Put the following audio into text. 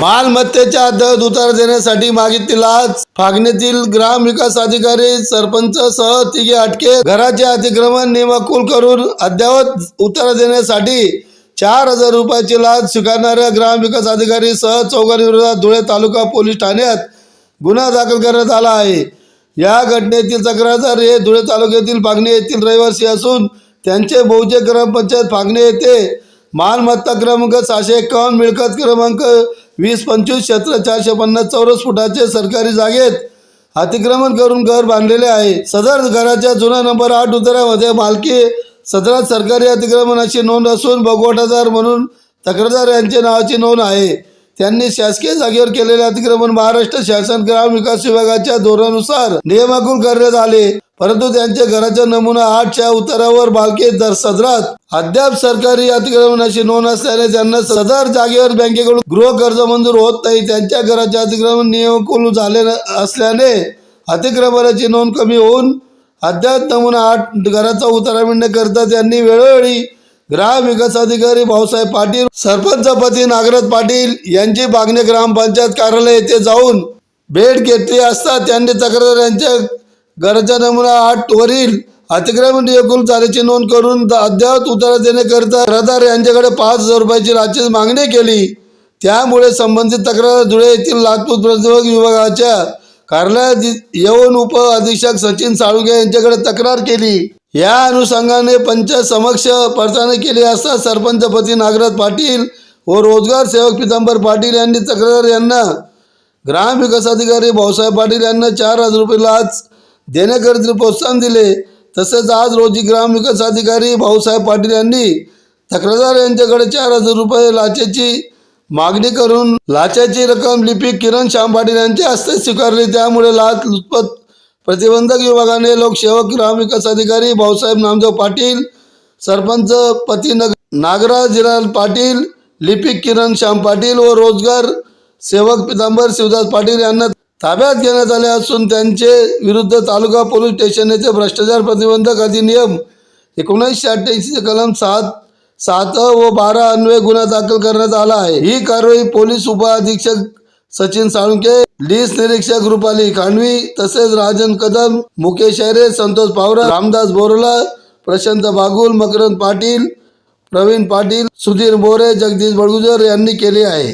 मालमत्तेच्या दर उतार देण्यासाठी मागितली लाच फागणीतील ग्राम विकास अधिकारी सरपंच सह तिघे अटके. घराचे अतिक्रमण नियमाकुल करून अद्ययावत उतार देण्यासाठी चार हजार रुपयाची लाच स्वीकारणाऱ्या ग्राम विकास अधिकारी सह चौघांविरोधात धुळे तालुका पोलीस ठाण्यात गुन्हा दाखल करण्यात आला आहे. या घटनेतील तक्रारदार हे धुळे तालुक्यातील फागणे येथील रहिवासी असून त्यांचे बहुजे ग्रामपंचायत फागणे येथे मालमत्ता क्रमांक सहाशे एकावन्न मिळकत क्रमांक वीस पंचवीस क्षेत्र चारशे पन्नास चौरस फुटाचे सरकारी जागेत अतिक्रमण करून घर बांधलेले आहे. सदर घराच्या जुना नंबर आठ उतारामध्ये मालकी सदरात सरकारी अतिक्रमणाची नोंद असून भगवटादार म्हणून तक्रारदार यांच्या नावाची नोंद आहे. त्यांनी शासकीय जागेवर केलेले अतिक्रमण महाराष्ट्र शासन ग्राम विकास विभागाच्या धोरणानुसार नियमाकुल करण्यात आले. परंतु त्यांच्या घराचा नमुना आठच्या उतारावर बालके दर सदरात. अद्याप सरकारी अतिक्रमणाची नोंद असल्याने त्यांना सदर जागेवर बँकेकडून गृह कर्ज मंजूर होत नाही. त्यांच्या घराचे अतिक्रमण नियमकुल झाले असल्याने अतिक्रमणाची नोंद कमी होऊन अद्याप नमुना आठ घराचा उतारा मिळण्याकरता त्यांनी वेळोवेळी ग्राम विकास अधिकारी भाऊसाहेब पाटील सरपंच पती नागराज पाटील यांची मागणी ग्रामपंचायत कार्यालय येथे जाऊन भेट घेतली असता त्यांनी तक्रार यांच्या घराच्या नमुना आठ वरील अतिक्रमण एकूण चालीची नोंद करून द- उतारा देण्याकरिता रहदार यांच्याकडे पाच हजार रुपयाची लाचेची मागणी केली. त्यामुळे संबंधित तक्रार धुळे येथील लातूर प्रतिबंधक विभागाच्या कार्यालयात येऊन उप अधीक्षक सचिन साळुगे यांच्याकडे तक्रार केली. या अनुषंगाने पंचायत समक्ष पडताळणी केली असता सरपंच पती नागराज पाटील व रोजगार सेवक पितांबर पाटील यांनी तक्रार यांना ग्राम विकास अधिकारी भाऊसाहेब पाटील यांना चार हजार रुपये लाच देण्याकरिता प्रोत्साहन दिले. तसेच आज रोजी ग्रामविकास अधिकारी भाऊसाहेब पाटील यांनी तक्रारदार यांच्याकडे चार हजार रुपये लाचेची मागणी करून लाचेची रक्कम लिपिक किरण श्याम पाटील यांच्या हस्ते स्वीकारली. त्यामुळे लाच लुचपत प्रतिबंधक विभागाने लोकसेवक ग्रामविकास अधिकारी भाऊसाहेब नामदेव पाटील सरपंच पतीनग नागराज जिराल पाटील लिपिक किरण श्याम पाटील व रोजगार सेवक पितांबर शिवदास पाटील यांना ताब्यात घेण्यात आले असून त्यांचे विरुद्ध तालुका पोलीस स्टेशन येथे भ्रष्टाचार प्रतिबंधक अधिनियम एकोणीसशे अठ्ठ्याऐंशी कलम सात सात व बारा अन्वये गुन्हा दाखल करण्यात आला आहे. ही कारवाई पोलीस उपअधीक्षक सचिन साळुंके लीस निरीक्षक रुपाली खानवी तसेच राजन कदम मुकेश हैरे संतोष पावरा रामदास बोरला प्रशांत बागुल मकरंद पाटील प्रवीण पाटील सुधीर मोरे जगदीश बडगुजर यांनी केले आहे.